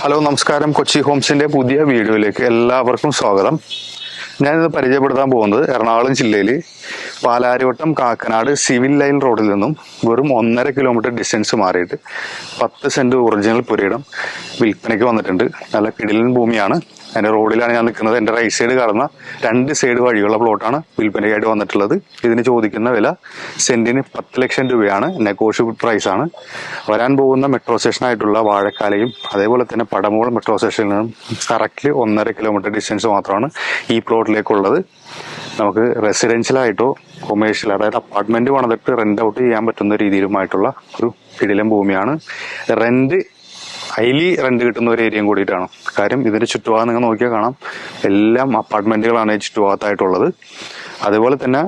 Hello നമസ്കാരം. കൊച്ചി ഹോംസിന്റെ പുതിയ വീഡിയോയിലേക്ക് എല്ലാവർക്കും സ്വാഗതം. ഞാനിത് പരിചയപ്പെടുത്താൻ പോകുന്നത് എറണാകുളം ജില്ലയിൽ പാലാരിവട്ടം കാക്കനാട് സിവിൽ ലൈൻ റോഡിൽ നിന്നും വെറും ഒന്നര കിലോമീറ്റർ ഡിസ്റ്റൻസ് മാറിയിട്ട് പത്ത് സെന്റ് ഒറിജിനൽ പുരയിടം വിൽപ്പനയ്ക്ക് വന്നിട്ടുണ്ട്. നല്ല കിടിലൻ ഭൂമിയാണ്. അതിന്റെ റോഡിലാണ് ഞാൻ നിൽക്കുന്നത്. എന്റെ റൈറ്റ് സൈഡ് കടന്ന രണ്ട് സൈഡ് വഴിയുള്ള പ്ലോട്ടാണ് വിൽപ്പനയായിട്ട് വന്നിട്ടുള്ളത്. ഇതിന് ചോദിക്കുന്ന വില സെന്റിന് പത്ത് ലക്ഷം രൂപയാണ്. നെഗോഷ്യബിൾ പ്രൈസാണ് വരാൻ പോകുന്ന മെട്രോ സ്റ്റേഷനായിട്ടുള്ള വാഴക്കാലയും അതേപോലെ തന്നെ പടമോൾ മെട്രോ സ്റ്റേഷനിൽ നിന്നും കറക്റ്റ്ലി ഒന്നര കിലോമീറ്റർ ഡിസ്റ്റൻസ് മാത്രമാണ് ഈ പ്ലോട്ടിലേക്കുള്ളത് നമുക്ക് റെസിഡൻഷ്യലായിട്ടോ കൊമേഴ്ഷ്യൽ അതായത് അപ്പാർട്ട്മെന്റ് പണിതിട്ട് റെന്റ് ഔട്ട് ചെയ്യാൻ പറ്റുന്ന രീതിയിലുമായിട്ടുള്ള ഒരു കിടിലം ഭൂമിയാണ്. റെന്റ് ഹൈലി റെന്റ് കിട്ടുന്ന ഒരു ഏരിയയും കൂടിയിട്ടാണ്. കാര്യം ഇതിന്റെ ചുറ്റുപാട് നിങ്ങൾ നോക്കിയാൽ കാണാം. എല്ലാം അപ്പാർട്ട്മെന്റുകളാണ് ഈ ചുറ്റുഭാഗത്തായിട്ടുള്ളത്. അതുപോലെ തന്നെ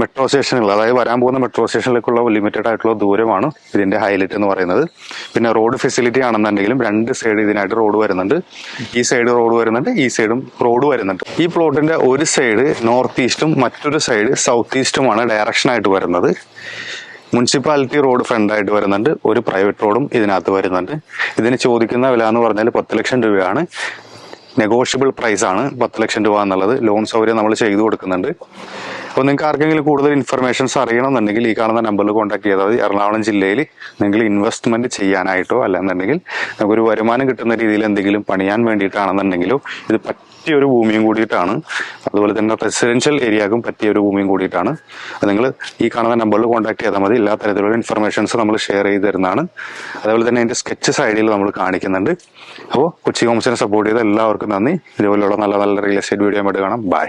മെട്രോ സ്റ്റേഷനുകൾ അതായത് വരാൻ പോകുന്ന മെട്രോ സ്റ്റേഷനിലേക്കുള്ള ലിമിറ്റഡ് ആയിട്ടുള്ള ദൂരമാണ് ഇതിന്റെ ഹൈലൈറ്റ് എന്ന് പറയുന്നത്. പിന്നെ റോഡ് ഫെസിലിറ്റി ആണെന്നുണ്ടെങ്കിലും രണ്ട് സൈഡ് ഇതിനായിട്ട് റോഡ് വരുന്നുണ്ട്. ഈ സൈഡ് റോഡ് വരുന്നുണ്ട് ഈ സൈഡും റോഡ് വരുന്നുണ്ട്. ഈ പ്ലോട്ടിന്റെ ഒരു സൈഡ് നോർത്ത് ഈസ്റ്റും മറ്റൊരു സൈഡ് സൗത്ത് ഈസ്റ്റുമാണ് ഡയറക്ഷൻ ആയിട്ട് വരുന്നത്. മുനിസിപ്പാലിറ്റി റോഡ് ഫ്രണ്ട് ആയിട്ട് വരുന്നുണ്ട് ഒരു പ്രൈവറ്റ് റോഡും ഇതിനകത്ത് വരുന്നുണ്ട്. ഇതിന് ചോദിക്കുന്ന വില എന്ന് പറഞ്ഞാൽ പത്ത് ലക്ഷം രൂപയാണ്. നെഗോഷ്യബിൾ പ്രൈസ് ആണ് പത്ത് ലക്ഷം രൂപ എന്നുള്ളത്. ലോൺ സൗകര്യം നമ്മൾ ചെയ്തു കൊടുക്കുന്നുണ്ട്. അപ്പോൾ നിങ്ങൾക്ക് ആർക്കെങ്കിലും കൂടുതൽ ഇൻഫർമേഷൻസ് അറിയണമെന്നുണ്ടെങ്കിൽ ഈ കാണുന്ന നമ്പറിൽ കോൺടാക്ട് ചെയ്താൽ മതി. എറണാകുളം ജില്ലയിൽ നിങ്ങൾ ഇൻവെസ്റ്റ്മെന്റ് ചെയ്യാനായിട്ടോ അല്ലെന്നുണ്ടെങ്കിൽ നമുക്കൊരു വരുമാനം കിട്ടുന്ന രീതിയിൽ എന്തെങ്കിലും പണിയാൻ വേണ്ടിയിട്ടാണെന്നുണ്ടെങ്കിലോ ഇത് പറ്റിയ ഒരു ഭൂമിയും കൂടിയിട്ടാണ്. അതുപോലെ തന്നെ റെസിഡൻഷ്യൽ ഏരിയക്കും പറ്റിയ ഒരു ഭൂമിയും കൂടിയിട്ടാണ്. നിങ്ങൾ ഈ കാണുന്ന നമ്പറിൽ കോൺടാക്ട് ചെയ്താൽ മതി. എല്ലാ തരത്തിലുള്ള ഇൻഫർമേഷൻസ് നമ്മൾ ഷെയർ ചെയ്ത് തരുന്നതാണ്. അതുപോലെ തന്നെ അതിന്റെ സ്കെച്ച് സൈഡിൽ നമ്മൾ കാണിക്കുന്നുണ്ട്. അപ്പോൾ കൊച്ചി ഹോംസിനെ സപ്പോർട്ട് ചെയ്ത എല്ലാവർക്കും നന്ദി. ഇതുപോലെയുള്ള നല്ല നല്ല റിയൽ എസ്റ്റേറ്റ് വീഡിയോ ആയിട്ട് കാണാം. ബൈ